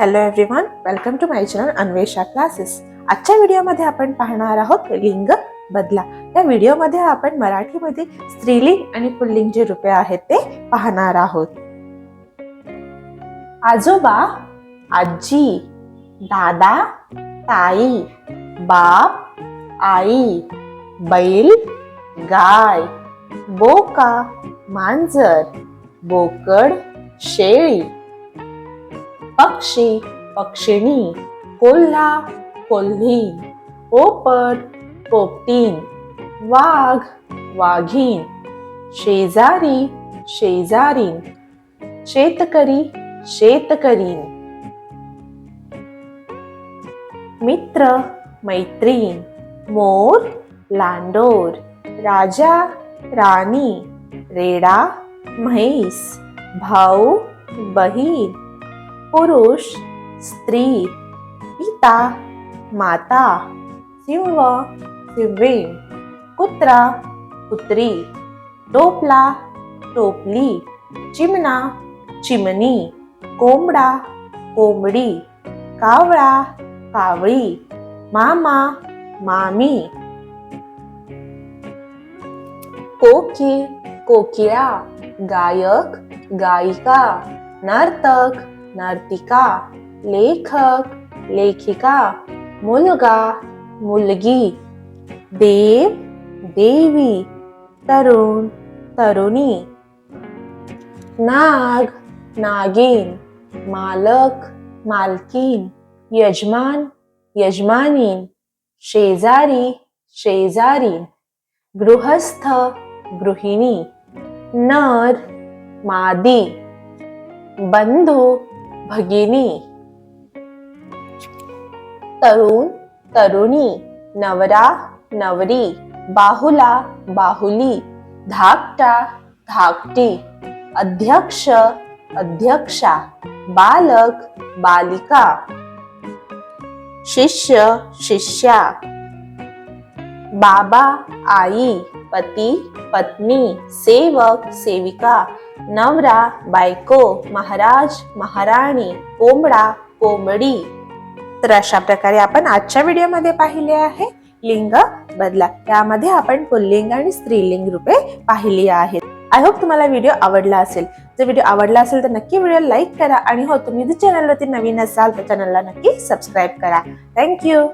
Hello everyone welcome to my channel Anvesha classes आजच्या व्हिडिओमध्ये आपण पाहणार आहोत लिंग बदला. या व्हिडिओमध्ये आपण मराठीमध्ये स्त्रीलिंग आणि पुल्लिंग जे रूपे आहेत ते पाहणार आहोत. आजोबा आजी दादा ताई बाप आई बैल गाय बोका मांजर बोकड शेळी पक्षी पक्षिणी कोल्हा कोल्ही पोपट पोपटीन वाघ वाघीन शेजारी शेजारीन शेतकरी शेतकरीन. मित्र मैत्रीण मोर लांडोर राजा राणी रेडा म्हैस भाऊ बहीण. पुरुष स्त्री पिता माता सिंह सिंहीण कुत्रा कुत्री टोपला टोपली चिमणा चिमणी कोंबडा कोंबडी कावळा कावळी मामा मामी. कोकी कोकिळा गायक गायिका नर्तक नर्तिका लेखक लेखिका मुलगा मुलगी देव देवी तरुण तरुणी नाग नागिन मालक मालकीन यजमान यजमानीन शेजारी शेजारीन गृहस्थ गृहिणी नर मादी बंधू भगिनी। तरुण तरुणी नवरा नवरी बाहुला बाहुली धाकटा धाकटी अध्यक्ष अध्यक्षा बालक बालिका शिष्य शिष्या बाबा आई पती पत्नी सेवक सेविका नवरा बायको महाराज महाराणी कोंबडा कोंबडी. तर अशा प्रकारे आपण आजच्या व्हिडिओमध्ये पाहिले आहे लिंग बदला त्यामध्ये आपण पुल्लिंग आणि स्त्रीलिंग रूपे पाहिली आहेत. आय होप तुम्हाला व्हिडिओ आवडला असेल. जर व्हिडिओ आवडला असेल तर नक्की व्हिडिओ लाईक करा. आणि हो तुम्ही जर चॅनलवरती नवीन असाल तर चॅनलला नक्की सबस्क्राईब करा. थँक्यू